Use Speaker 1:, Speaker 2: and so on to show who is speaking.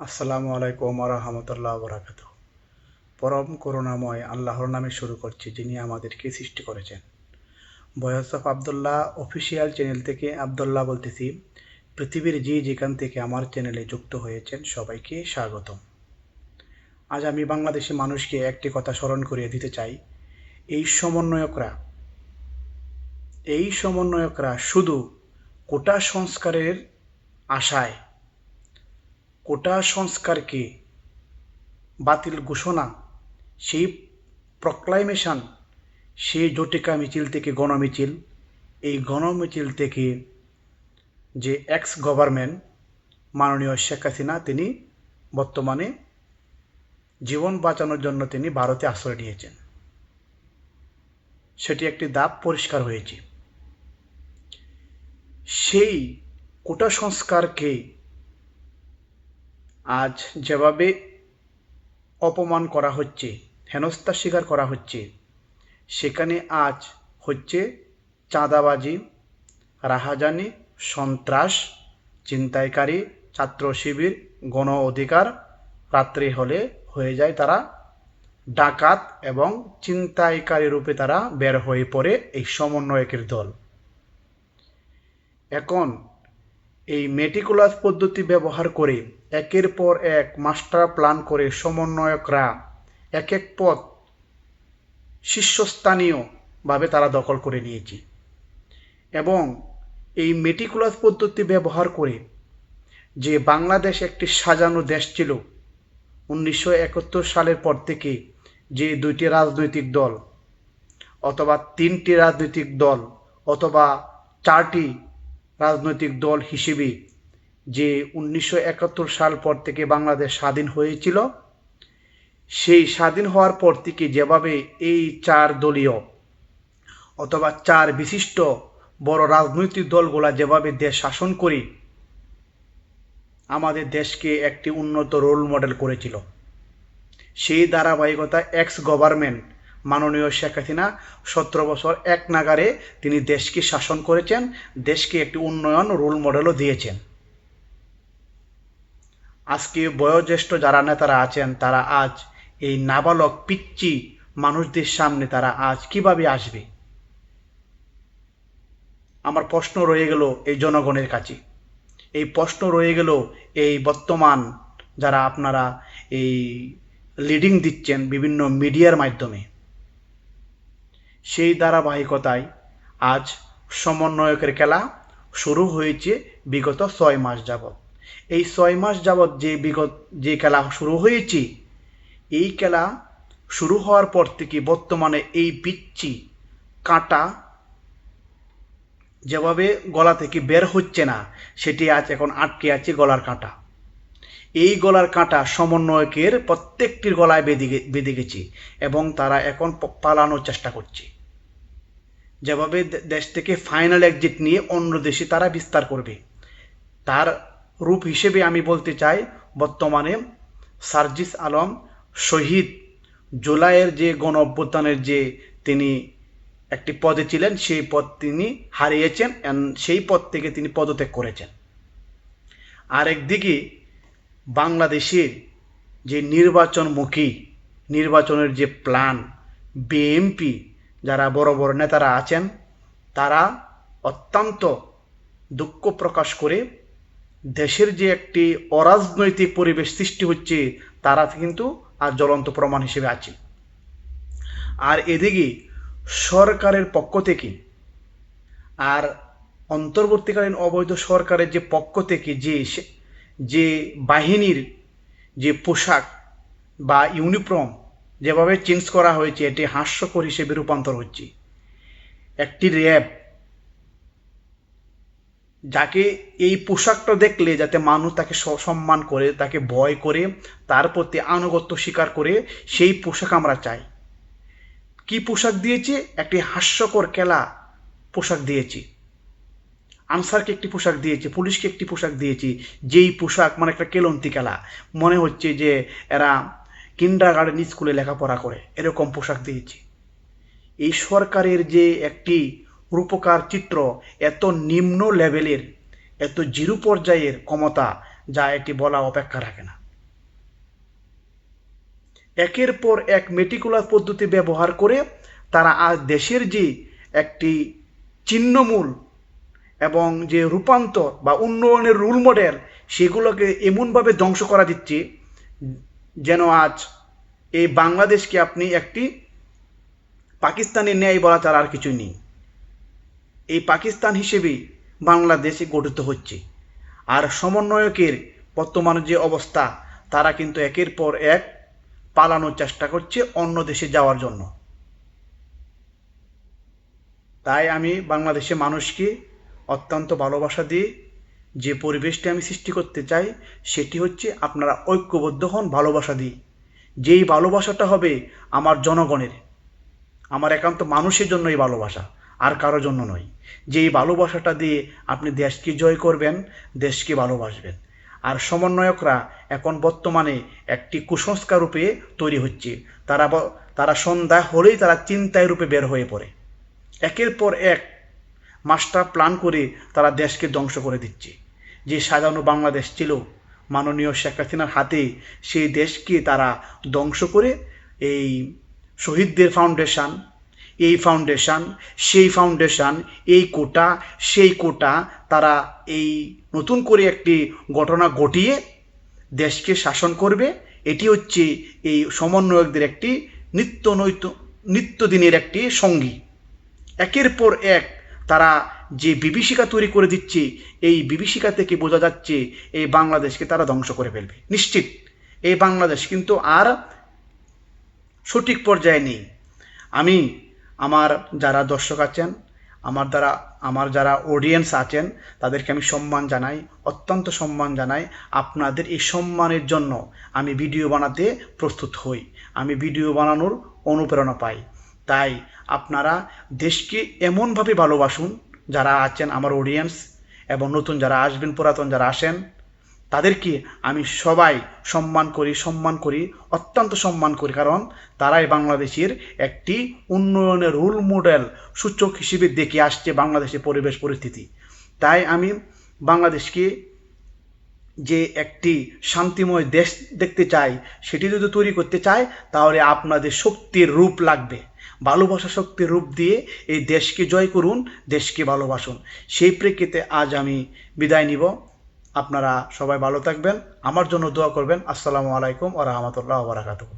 Speaker 1: আসসালামু আলাইকুম রহমতুল্লাহ বরাকাত পরম করুণাময় আল্লাহর নামে শুরু করছি যিনি আমাদেরকে সৃষ্টি করেছেন। বয়স অফ আবদুল্লাহ অফিসিয়াল চ্যানেল থেকে আবদুল্লাহ বলতেছি, পৃথিবীর যে যেখান থেকে আমার চ্যানেলে যুক্ত হয়েছেন, সবাইকে স্বাগতম। আজ আমি বাংলাদেশি মানুষকে একটি কথা স্মরণ করিয়ে দিতে চাই। এই সমন্বয়করা এই সমন্বয়করা শুধু কোটা সংস্কারের আশায় কোটা সংস্কারকে বাতিল ঘোষণা, সেই প্রক্লাইমেশন সেই জটিকা মিছিল থেকে গণমিছিল, এই গণমিছিল থেকে যে এক্স গভর্নমেন্ট মাননীয় শেখ হাসিনা, তিনি বর্তমানে জীবন বাঁচানোর জন্য তিনি ভারতে আশ্রয় নিয়েছেন। সেটি একটি দাব পরিষ্কার হয়েছে। সেই কোটা সংস্কারকে আজ যেভাবে অপমান করা হচ্ছে, হেনস্থা স্বীকার করা হচ্ছে, সেখানে আজ হচ্ছে চাঁদাবাজি, রাহাজানি, সন্ত্রাস, ছিনতাইকারী, ছাত্র শিবির, গণ অধিকার, রাত্রি হলে হয়ে যায় তারা ডাকাত এবং ছিনতাইকারী রূপে তারা বের হয়ে পড়ে এই সমন্বয়কের দল। এখন এই মেটিকুলাস পদ্ধতি ব্যবহার করে একের পর এক মাস্টার প্ল্যান করে সমন্বয়করা এক এক পথ শীর্ষস্থানীয়ভাবে তারা দখল করে নিয়েছে এবং এই মেটিকুলাস পদ্ধতি ব্যবহার করে যে বাংলাদেশ একটি সাজানো দেশ ছিল, উনিশশো একাত্তর সালের পর থেকে যে দুইটি রাজনৈতিক দল অথবা তিনটি রাজনৈতিক দল অথবা চারটি রাজনৈতিক দল হিসেবে যে উনিশশো একাত্তর সাল পর থেকে বাংলাদেশ স্বাধীন হয়েছিল, সেই স্বাধীন হওয়ার পর থেকে যেভাবে এই চার দলীয় অথবা চার বিশিষ্ট বড় রাজনৈতিক দলগুলা যেভাবে দেশ শাসন করে, আমাদের দেশকে একটি উন্নত রোল মডেল করেছিল। সেই ধারাবাহিকতা এক্স গভর্নমেন্ট মাননীয় শেখ হাসিনা সতেরো বছর এক নাগারে তিনি দেশকে শাসন করেছেন, দেশকে একটি উন্নয়ন রোল মডেলও দিয়েছেন। আজকে বয়োজ্যেষ্ঠ যারা নেতারা আছেন, তারা আজ এই নাবালক পিচ্ছি মানুষদের সামনে তারা আজ কীভাবে আসবে? আমার প্রশ্ন রয়ে গেল এই জনগণের কাছে। এই প্রশ্ন রয়ে গেল এই বর্তমান যারা আপনারা এই লিডিং দিচ্ছেন বিভিন্ন মিডিয়ার মাধ্যমে। সেই ধারাবাহিকতায় আজ সমন্বয়কের খেলা শুরু হয়েছে বিগত ছয় মাস যাবৎ। এই ছয় মাস যাবৎ যে বিগত, যে খেলা শুরু হয়েছে, এই খেলা শুরু হওয়ার পর থেকে বর্তমানে এই পিচ্ছি কাঁটা যেভাবে গলা থেকে বের হচ্ছে না, সেটি আজ এখন আটকে আছে গলার কাঁটা। এই গলার কাঁটা সমন্বয়কের প্রত্যেকটির গলায় বেঁধে বেঁধে গেছে এবং তারা এখন পালানোর চেষ্টা করছে। যেভাবে দেশ থেকে ফাইনাল এক্সিট নিয়ে অন্য দেশে তারা বিস্তার করবে। তার রূপ হিসেবে আমি বলতে চাই, বর্তমানে সার্জিস আলম শহীদ জুলাইয়ের যে গণ অভ্যুত্থানের যে তিনি একটি পদে ছিলেন, সেই পদ তিনি হারিয়েছেন সেই পদ থেকে তিনি পদত্যাগ করেছেন। আরেকদিকে বাংলাদেশের যে নির্বাচনমুখী, নির্বাচনের যে প্ল্যান বিএমপি যারা বড় বড় নেতারা আছেন, তারা অত্যন্ত দুঃখ প্রকাশ করে দেশের যে একটি অরাজনৈতিক পরিবেশ সৃষ্টি হচ্ছে, তারা কিন্তু আর জ্বলন্ত প্রমাণ হিসেবে আছে। আর এদিকে সরকারের পক্ষ থেকে আর অন্তর্বর্তীকালীন অবৈধ সরকারের যে পক্ষ থেকে যে যে বাহিনীর যে পোশাক বা ইউনিফর্ম যেভাবে চেঞ্জ করা হয়েছে, এটি হাস্যকর হিসেবে রূপান্তর হচ্ছে। একটি র্যাব যাকে এই পোশাকটা দেখলে যাতে মানুষ তাকে সম্মান করে, তাকে ভয় করে, তার প্রতি আনুগত্য স্বীকার করে, সেই পোশাক আমরা চাই। কি পোশাক দিয়েছে? একটি হাস্যকর খেলা পোশাক দিয়েছি। আনসারকে একটি পোশাক দিয়েছে, পুলিশকে একটি পোশাক দিয়েছি, যেই পোশাক মানে একটা কেলন্তি খেলা। মনে হচ্ছে যে এরা কিন্ডার গার্ডেন স্কুলে লেখাপড়া করে, এরকম পোশাক দিয়েছি। এই সরকারের যে একটি রূপকার চিত্র এত নিম্ন লেভেলের, এত জিরু পর্যায়ের ক্ষমতা যা এটি বলা অপেক্ষা রাখে না। একের পর এক মেটিকুলার পদ্ধতি ব্যবহার করে তারা আজ দেশের যে একটি চিহ্নমূল এবং যে রূপান্তর বা উন্নয়নের রুল মডেল সেগুলোকে এমনভাবে ধ্বংস করা দিচ্ছে যেন আজ এই বাংলাদেশকে আপনি একটি পাকিস্তানের ন্যায় বলা ছাড়া আর কিছুই নেই। এই পাকিস্তান হিসেবেই বাংলাদেশে গঠিত হচ্ছে। আর সমন্বয়কের বর্তমানে যে অবস্থা, তারা কিন্তু একের পর এক পালানোর চেষ্টা করছে অন্য দেশে যাওয়ার জন্য। তাই আমি বাংলাদেশে মানুষকে অত্যন্ত ভালোবাসা দিয়ে যে পরিবেশটি আমি সৃষ্টি করতে চাই, সেটি হচ্ছে আপনারা ঐক্যবদ্ধ হন, ভালোবাসা দিয়ে। যেই ভালোবাসাটা হবে আমার জনগণের, আমার একান্ত মানুষের জন্য এই ভালোবাসা। আর কারোর জন্য নয়। যে এই ভালোবাসাটা দিয়ে আপনি দেশকে জয় করবেন, দেশকে ভালোবাসবেন। আর সমন্বয়করা এখন বর্তমানে একটি কুসংস্কার রূপে তৈরি হচ্ছে। তারা তারা সন্ধ্যা হলেই তারা চিন্তায় রূপে বের হয়ে পড়ে। একের পর এক মাস্টার প্ল্যান করে তারা দেশকে ধ্বংস করে দিচ্ছে। যে সাজানো বাংলাদেশ ছিল, মাননীয় শেখ হাসিনার হাতে, সেই দেশকে তারা ধ্বংস করে এই শহীদদের ফাউন্ডেশন এই ফাউন্ডেশন সেই ফাউন্ডেশন এই কোটা, সেই কোটা তারা এই নতুন করে একটি ঘটনা ঘটিয়ে দেশকে শাসন করবে। এটি হচ্ছে এই সমন্বয়কদের একটি নিত্য নৈত নিত্যদিনের একটি সঙ্গী। একের পর এক তারা যে বিভীষিকা তৈরি করে দিচ্ছে, এই বিভীষিকা থেকে বোঝা যাচ্ছে এই বাংলাদেশকে তারা ধ্বংস করে ফেলবে। নিশ্চিত এই বাংলাদেশ কিন্তু আর সঠিক পর্যায়ে নেই। আমি আমার যারা দর্শক আছেন, আমার দ্বারা, আমার যারা অডিয়েন্স আছেন, তাদেরকে আমি সম্মান জানাই, অত্যন্ত সম্মান জানাই। আপনাদের এই সম্মানের জন্য আমি ভিডিও বানাতে প্রস্তুত হই। আমি ভিডিও বানানোর অনুপ্রেরণা পাই। তাই আপনারা দেশকে এমনভাবে ভালোবাসুন, যারা আছেন আমার অডিয়েন্স এবং নতুন যারা আসবেন, পুরাতন যারা আসেন তাদেরকে আমি সবাই সম্মান করি সম্মান করি, অত্যন্ত সম্মান করি। কারণ তারাই বাংলাদেশের একটি উন্নয়নের রোল মডেল সূচক হিসেবে দেখে আসছে বাংলাদেশের পরিবেশ পরিস্থিতি। তাই আমি বাংলাদেশকে যে একটি শান্তিময় দেশ দেখতে চাই, সেটি যদি তৈরি করতে চাই, তাহলে আপনাদের শক্তির রূপ লাগবে। ভালোবাসা শক্তির রূপ দিয়ে এই দেশকে জয় করুন, দেশকে ভালোবাসুন। সেই প্রেক্ষিতে আজ আমি বিদায় নিব। আপনারা সবাই ভালো থাকবেন। আমার জন্য দোয়া করবেন। আসসালামু আলাইকুম ও রহমতুল্লাহ বারাকাতুহ।